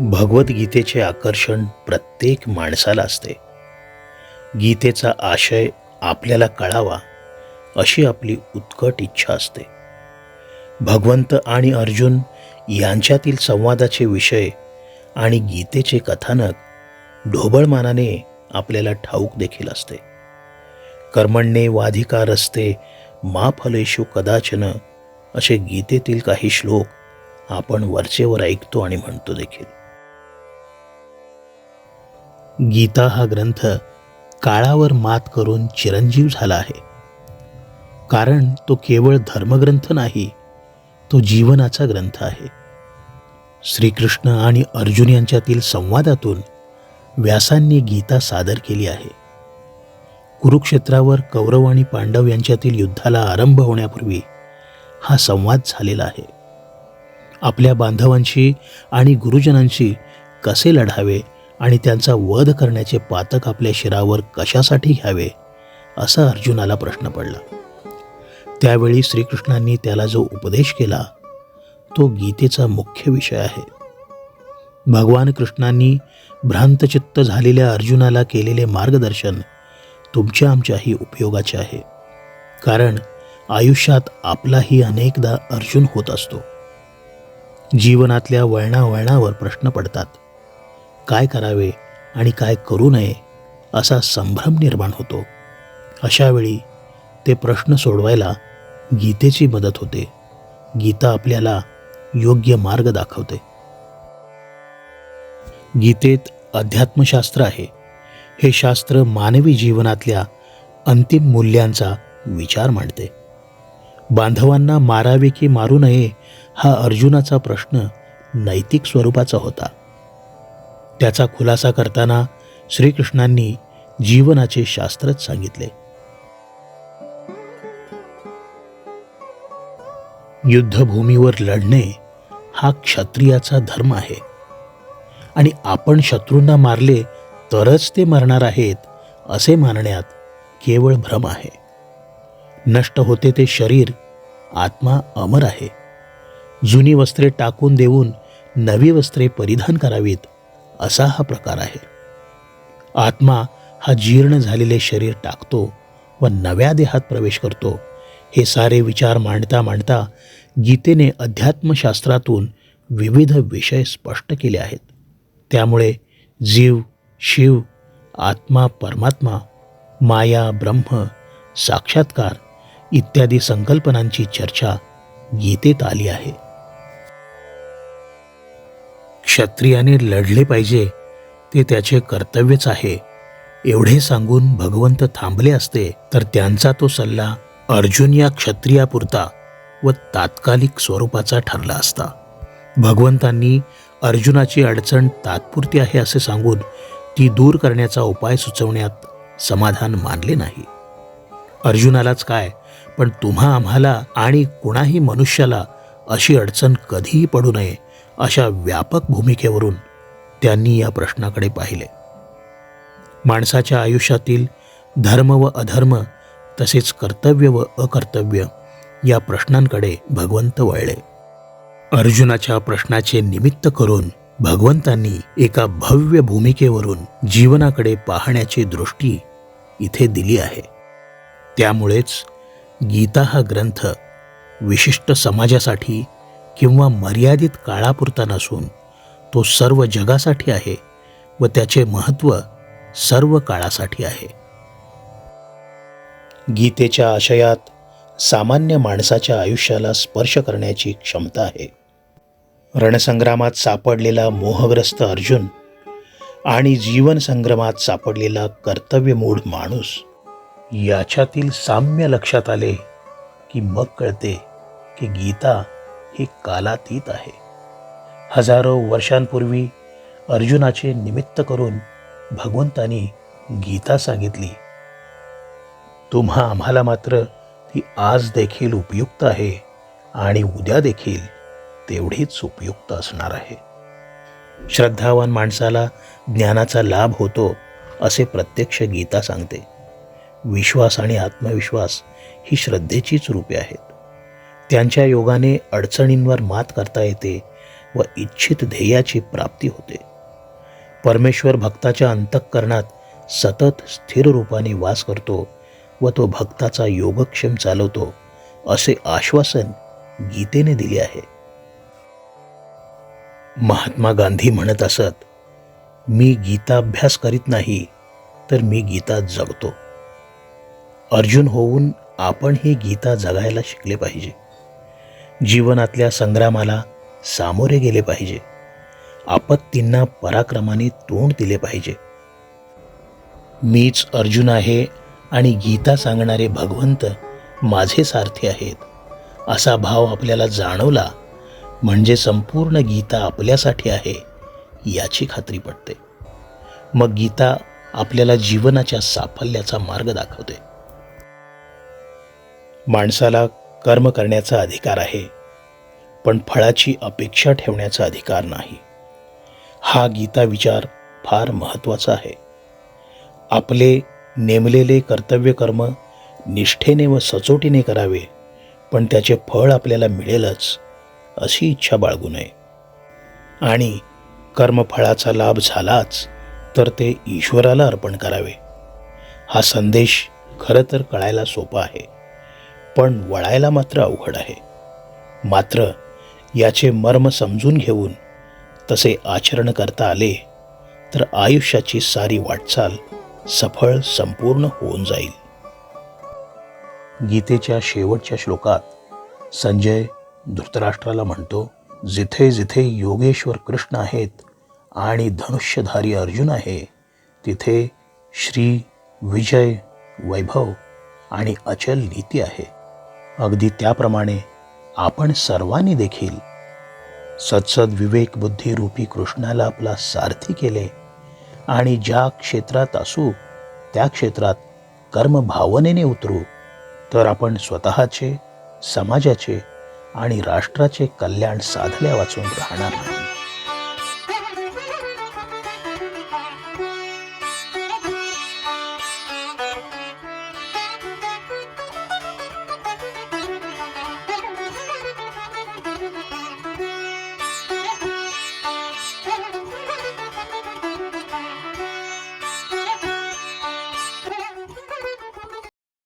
भगवद्गीतेचे आकर्षण प्रत्येक माणसाला असते. गीतेचा आशय आपल्याला कळावा अशी आपली उत्कट इच्छा असते. भगवंत आणि अर्जुन यांच्यातील संवादाचे विषय आणि गीतेचे कथानक ढोबळमानाने आपल्याला ठाऊक देखील असते. कर्मण्ये वाधिका रस्ते मा कदाचन असे गीतेतील काही श्लोक आपण वरचेवर ऐकतो आणि म्हणतो देखील. गीता हा ग्रंथ काळावर मात करून चिरंजीव झाला आहे. कारण तो केवळ धर्मग्रंथ नाही तो जीवनाचा ग्रंथ आहे. श्रीकृष्ण आणि अर्जुन यांच्यातील संवादातून व्यासांनी गीता सादर केली आहे. कुरुक्षेत्रावर कौरव आणि पांडव यांच्यातील युद्धाला आरंभ होण्यापूर्वी हा संवाद झालेला आहे. आपल्या बांधवांशी आणि गुरुजनांशी कसे लढावे आणि त्यांचा वध करण्याचे पातक आपल्या शिरावर कशासाठी घ्यावे असा अर्जुनाला प्रश्न पडला. त्यावेळी श्रीकृष्णांनी त्याला जो उपदेश केला तो गीतेचा मुख्य विषय आहे. भगवान कृष्णांनी भ्रांतचित्त झालेल्या अर्जुनाला केलेले मार्गदर्शन तुमच्या आमच्याही उपयोगाचे आहे. कारण आयुष्यात आपलाही अनेकदा अर्जुन होत असतो. जीवनातल्या वळणावळणावर प्रश्न पडतात. काय करावे आणि काय करू नये असा संभ्रम निर्माण होतो. अशावेळी ते प्रश्न सोडवायला गीतेची मदत होते. गीता आपल्याला योग्य मार्ग दाखवते. गीतेत अध्यात्मशास्त्र आहे. हे शास्त्र मानवी जीवनातल्या अंतिम मूल्यांचा विचार मांडते. बांधवांना मारावे की मारू नये हा अर्जुनाचा प्रश्न नैतिक स्वरूपाचा होता. त्याचा खुलासा करताना श्रीकृष्णांनी जीवनाचे शास्त्रच सांगितले. युद्धभूमीवर लढणे हा क्षत्रियाचा धर्म आहे. आणि आपण शत्रूंना मारले तरच ते मरणार आहेत असे मानण्यात केवळ भ्रम आहे. नष्ट होते ते शरीर आत्मा अमर आहे. जुनी वस्त्रे टाकून देऊन नवी वस्त्रे परिधान करावीत असा हा प्रकार आहे. आत्मा हा जीर्ण झालेले शरीर टाकतो व नव्या देहात प्रवेश करतो. हे सारे विचार मांडता मांडता गीतेने अध्यात्मशास्त्रातून विविध विषय स्पष्ट केले आहेत. त्यामुळे जीव शिव आत्मा परमात्मा माया ब्रह्म साक्षात्कार इत्यादी संकल्पनांची चर्चा गीतेत आली आहे. क्षत्रियाने लढले पाहिजे ते त्याचे कर्तव्यच आहे. एवढे सांगून भगवंत थांबले असते तर त्यांचा तो सल्ला अर्जुन या क्षत्रियापुरता व तात्कालिक स्वरूपाचा ठरला असता. भगवंतांनी अर्जुनाची अडचण तात्पुरती आहे असे सांगून ती दूर करण्याचा उपाय सुचवण्यात समाधान मानले नाही. अर्जुनालाच काय पण तुम्हा आम्हाला आणि कुणाही मनुष्याला अशी अडचण कधीही पडू नये अशा व्यापक भूमिकेवरून त्यांनी या प्रश्नाकडे पाहिले. माणसाच्या आयुष्यातील धर्म व अधर्म तसेच कर्तव्य व अकर्तव्य या प्रश्नांकडे भगवंत वळले. अर्जुनाच्या प्रश्नाचे निमित्त करून भगवंतांनी एका भव्य भूमिकेवरून जीवनाकडे पाहण्याची दृष्टी इथे दिली आहे. त्यामुळेच गीता हा ग्रंथ विशिष्ट समाजासाठी किंवा मर्यादित काळापुरता नसून तो सर्व जगासाठी आहे व त्याचे महत्त्व सर्व काळासाठी आहे. गीतेच्या आशयात सामान्य माणसाच्या आयुष्याला स्पर्श करण्याची क्षमता आहे. रणसंग्रामात सापडलेला मोहग्रस्त अर्जुन आणि जीवनसंग्रामात सापडलेला कर्तव्यमूढ माणूस याच्यातील साम्य लक्षात आले की मग कळते की गीता ही कालातीत आहे. हजारो वर्षांपूर्वी अर्जुनाचे निमित्त करून भगवंतानी गीता सांगितली. तुम्हा आम्हाला मात्र ती आज देखील उपयुक्त आहे आणि उद्या देखील तेवढीच उपयुक्त असणार आहे. श्रद्धावान माणसाला ज्ञानाचा लाभ होतो असे प्रत्यक्ष गीता सांगते. विश्वास आणि आत्मविश्वास ही श्रद्धेचीच रूपे आहेत. त्यांच्या योगाने अडचणींवर मात करता येते व इच्छित ध्येयाची प्राप्ती होते. परमेश्वर भक्ताच्या अंतःकरणात सतत स्थिर रूपाने वास करतो व तो भक्ताचा योगक्षेम चालवतो असे आश्वासन गीतेने दिले आहे. महात्मा गांधी म्हणत असत मी गीताभ्यास करीत नाही तर मी गीता जगतो. अर्जुन होऊन आपण ही गीता जगायला शिकले पाहिजे. जीवनातल्या संग्रामाला सामोरे गेले पाहिजे. आपत्तींना पराक्रमाने तोंड दिले पाहिजे. मीच अर्जुन आहे आणि गीता सांगणारे भगवंत माझे सारथी आहेत. असा भाव आपल्याला जाणवला म्हणजे संपूर्ण गीता आपल्यासाठी आहे याची खात्री पडते मग गीता आपल्याला जीवनाच्या साफल्याचा मार्ग दाखवते. माणसाला कर्म करण्याचा अधिकार आहे पण फळाची अपेक्षा ठेवण्याचा अधिकार नाही. हा गीता विचार फार महत्त्वाचा आहे. आपले नेमलेले कर्तव्य कर्म निष्ठेने व सचोटीने करावे पण त्याचे फळ आपल्याला मिळेलच अशी इच्छा बाळगू नये. आणि कर्मफळाचा लाभ झालाच तर ते ईश्वराला अर्पण करावे. हा संदेश खरं तर कळायला सोपा आहे. पण वळायला मात्र अवघड आहे. मात्र याचे मर्म समजून घेऊन तसे आचरण करता आले तर आयुष्याची सारी वाटचाल सफळ संपूर्ण होऊन जाईल. गीतेच्या शेवटच्या श्लोकात संजय धृतराष्ट्राला म्हणतो जिथे जिथे योगेश्वर कृष्ण आहेत आणि धनुष्यधारी अर्जुन आहे तिथे श्री विजय वैभव आणि अचल नीती आहे. अगदी त्याप्रमाणे आपण सर्वांनी देखील सत्सद विवेक बुद्धी रूपी कृष्णाला आपला सारथी केले आणि ज्या क्षेत्रात असू त्या क्षेत्रात कर्मभावनेने उतरू तर आपण स्वतःचे समाजाचे आणि राष्ट्राचे कल्याण साधल्या वाचून राहणार नाही.